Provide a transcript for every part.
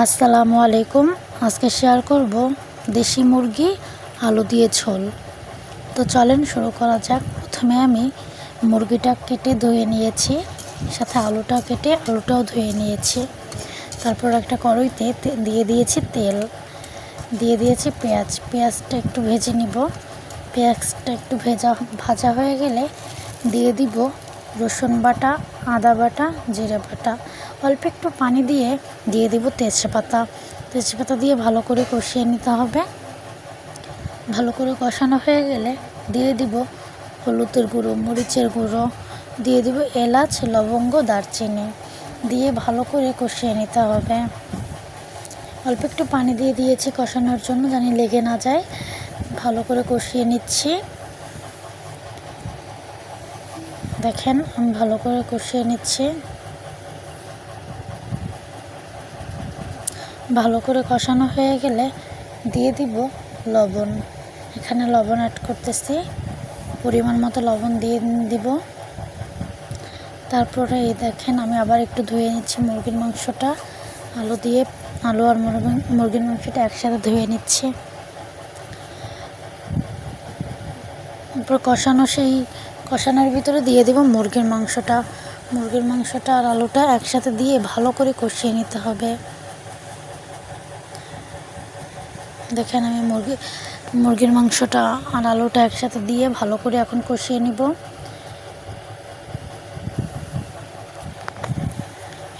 আসসালামু আলাইকুম। আজকে শেয়ার করব দেশি মুরগি, আলু দিয়ে ঝোল। তো চলেন শুরু করা যাক। প্রথমে আমি মুরগিটা কেটে ধুয়ে নিয়েছি, সাথে আলুটা কেটে আলুটাও ধুয়ে নিয়েছি। তারপর একটা কড়াইতে দিয়ে দিয়েছি তেল। দিয়ে দিয়েছি পেঁয়াজ। পেঁয়াজটা একটু ভেজে নিব। পেঁয়াজটা একটু ভেজা, ভাজা হয়ে গেলে দিয়ে দিব রসুন বাটা, আদা বাটা, জিরে বাটা। অল্প একটু পানি দিয়ে দিয়ে দিব তেজপাতা। তেজপাতা দিয়ে ভালো করে কষিয়ে নিতে হবে। ভালো করে কষানো হয়ে গেলে দিয়ে দিব হলুদের গুঁড়ো, মরিচের গুঁড়ো, দিয়ে দিব এলাচ, লবঙ্গ, দারচিনি। দিয়ে ভালো করে কষিয়ে নিতে হবে। অল্প একটু পানি দিয়ে দিয়েছি কষানোর জন্য, জানি লেগে না যায়। ভালো করে কষিয়ে নিচ্ছি। দেখেন, আমি ভালো করে কষিয়ে নিচ্ছি। ভালো করে কষানো হয়ে গেলে দিয়ে দিব লবণ। এখানে লবণ অ্যাড করতেছি। পরিমাণ মতো লবণ দিয়ে দিব। তারপরে এই দেখেন আমি আবার একটু ধুয়ে নিচ্ছি মুরগির মাংসটা। আলু দিয়ে আলু আর মুরগির মাংসটা একসাথে ধুয়ে নিচ্ছি। তারপর কষানো সেই কষানোর ভিতরে দিয়ে দেব মুরগির মাংসটা। মুরগির মাংসটা আর আলুটা একসাথে দিয়ে ভালো করে কষিয়ে নিতে হবে। দেখেন আমি মুরগি, মুরগির মাংসটা আর আলুটা একসাথে দিয়ে ভালো করে এখন কষিয়ে নিব।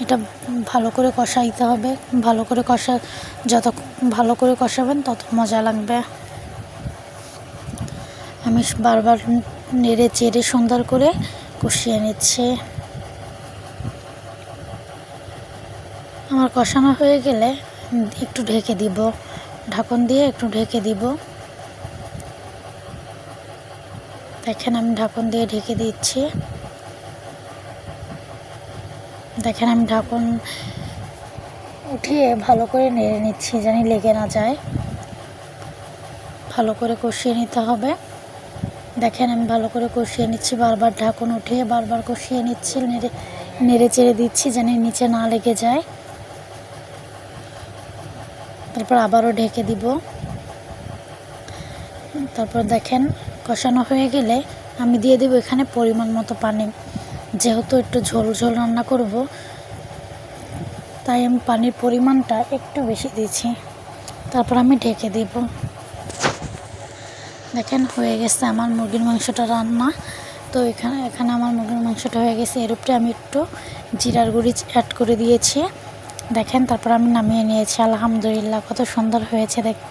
এটা ভালো করে কষাইতে হবে। ভালো করে কষা, যত ভালো করে কষাবেন তত মজা লাগবে। আমি বারবার নেড়ে চেড়ে সুন্দর করে কষিয়ে নিচ্ছি। আমার কষানো হয়ে গেলে একটু ঢেকে দিব। ঢাকন দিয়ে একটু ঢেকে দিব। দেখেন আমি ঢাকন দিয়ে ঢেকে দিচ্ছি। দেখেন আমি ঢাকন উঠিয়ে ভালো করে নেড়ে নিচ্ছি জানি লেগে না যায়। ভালো করে কষিয়ে নিতে হবে। দেখেন আমি ভালো করে কষিয়ে নিচ্ছি, বারবার ঢাকন উঠিয়ে বারবার কষিয়ে নিচ্ছি, নেড়ে নেড়ে চেড়ে দিচ্ছি যেন নিচে না লেগে যায়। তারপর আবারও ঢেকে দিব। তারপর দেখেন, কষানো হয়ে গেলে আমি দিয়ে দেবো এখানে পরিমাণ মতো পানি। যেহেতু একটু ঝোল ঝোল রান্না করব, তাই আমি পানির পরিমাণটা একটু বেশি দিয়েছি। তারপর আমি ঢেকে দিব। দেখেন, হয়ে গেছে আমার মুরগির মাংসটা রান্না। তো এখানে এখানে আমার মুরগির মাংসটা হয়ে গেছে। এর উপরে আমি একটু জিরার গুঁড়ি অ্যাড করে দিয়েছি। দেখেন তারপর আমি নামিয়ে নিয়েছি। আলহামদুলিল্লাহ কত সুন্দর হয়েছে দেখতে।